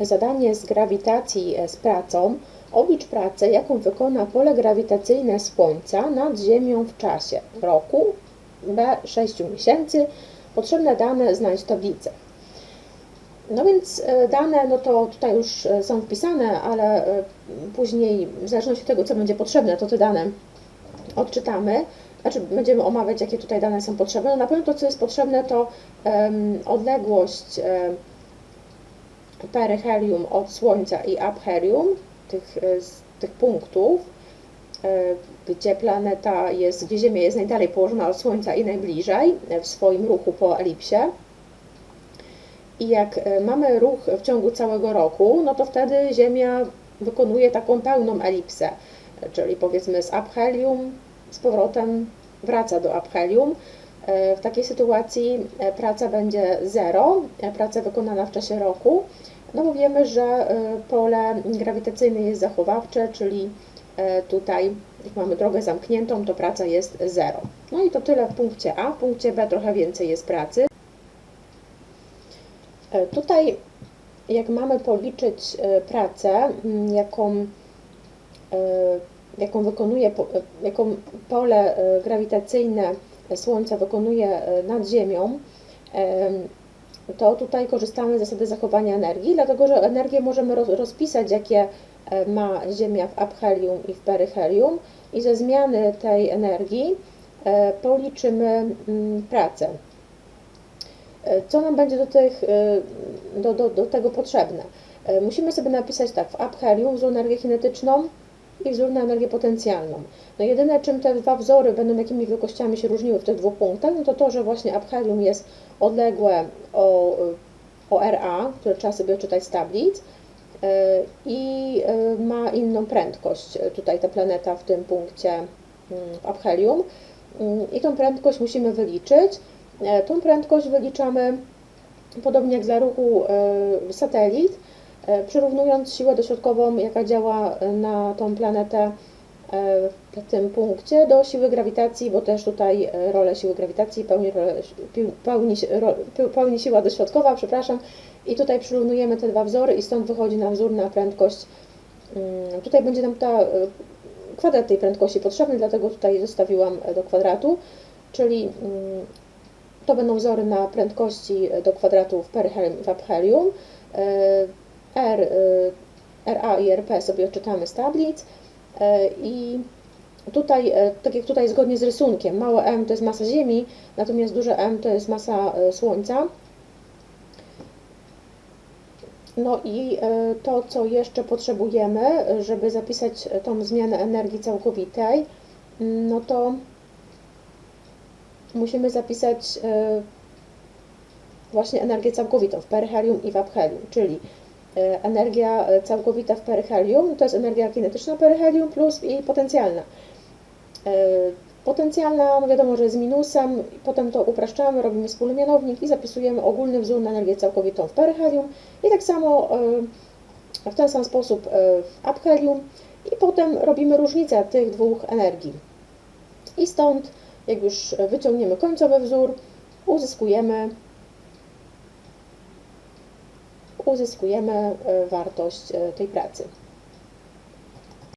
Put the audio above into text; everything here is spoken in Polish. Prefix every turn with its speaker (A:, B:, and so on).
A: Zadanie z grawitacji e, z pracą. Oblicz pracę, jaką wykona pole grawitacyjne Słońca nad Ziemią w czasie roku, B 6 miesięcy. Potrzebne dane znajdź w tablicy. No więc e, dane, no to tutaj już e, są wpisane, ale później, w zależności od tego, co będzie potrzebne, to te dane odczytamy. Znaczy, będziemy omawiać, jakie tutaj dane są potrzebne. No na pewno to, co jest potrzebne, to um, odległość um, peryhelium od Słońca i aphelium, tych, z tych punktów, gdzie planeta jest, gdzie Ziemia jest najdalej położona od Słońca i najbliżej w swoim ruchu po elipsie. I jak mamy ruch w ciągu całego roku, no to wtedy Ziemia wykonuje taką pełną elipsę, czyli powiedzmy z aphelium z powrotem wraca do aphelium. W takiej sytuacji praca będzie 0, praca wykonana w czasie roku, no bo wiemy, że pole grawitacyjne jest zachowawcze, czyli tutaj jak mamy drogę zamkniętą, to praca jest 0. No i to tyle w punkcie A. W punkcie B trochę więcej jest pracy. Tutaj jak mamy policzyć pracę, jaką, jaką wykonuje, jaką pole grawitacyjne Słońca wykonuje nad Ziemią, to tutaj korzystamy z zasady zachowania energii, dlatego że energię możemy rozpisać, jakie ma Ziemia w aphelium i w peryhelium i ze zmiany tej energii policzymy pracę. Co nam będzie do, tych, do, do, do tego potrzebne? Musimy sobie napisać tak, w aphelium na energię kinetyczną i wzór na energię potencjalną. No jedyne, czym te dwa wzory będą, jakimi wielkościami się różniły w tych dwóch punktach, no to to, że właśnie aphelium jest odległe o, o RA, które trzeba sobie czytać z tablic, i ma inną prędkość, tutaj ta planeta w tym punkcie w aphelium. I tą prędkość musimy wyliczyć. Tą prędkość wyliczamy podobnie jak dla ruchu satelit, przyrównując siłę dośrodkową, jaka działa na tą planetę w tym punkcie do siły grawitacji, bo też tutaj rolę siły grawitacji pełni, pełni, pełni siła dośrodkowa, przepraszam, i tutaj przyrównujemy te dwa wzory i stąd wychodzi nam wzór na prędkość. Tutaj będzie nam ta kwadrat tej prędkości potrzebny, dlatego tutaj zostawiłam do kwadratu, czyli to będą wzory na prędkości do kwadratu w peryhelium i w aphelium. R, RA i RP sobie odczytamy z tablic i tutaj, tak jak tutaj zgodnie z rysunkiem, małe m to jest masa Ziemi, natomiast duże m to jest masa Słońca. No i to, co jeszcze potrzebujemy, żeby zapisać tą zmianę energii całkowitej, no to musimy zapisać właśnie energię całkowitą w peryhelium i w aphelium, czyli energia całkowita w peryhelium to jest energia kinetyczna peryhelium plus i potencjalna. Potencjalna, no wiadomo, że jest minusem, potem to upraszczamy, robimy wspólny mianownik i zapisujemy ogólny wzór na energię całkowitą w peryhelium i tak samo w ten sam sposób w aphelium i potem robimy różnicę tych dwóch energii. I stąd, jak już wyciągniemy końcowy wzór, uzyskujemy uzyskujemy wartość tej pracy.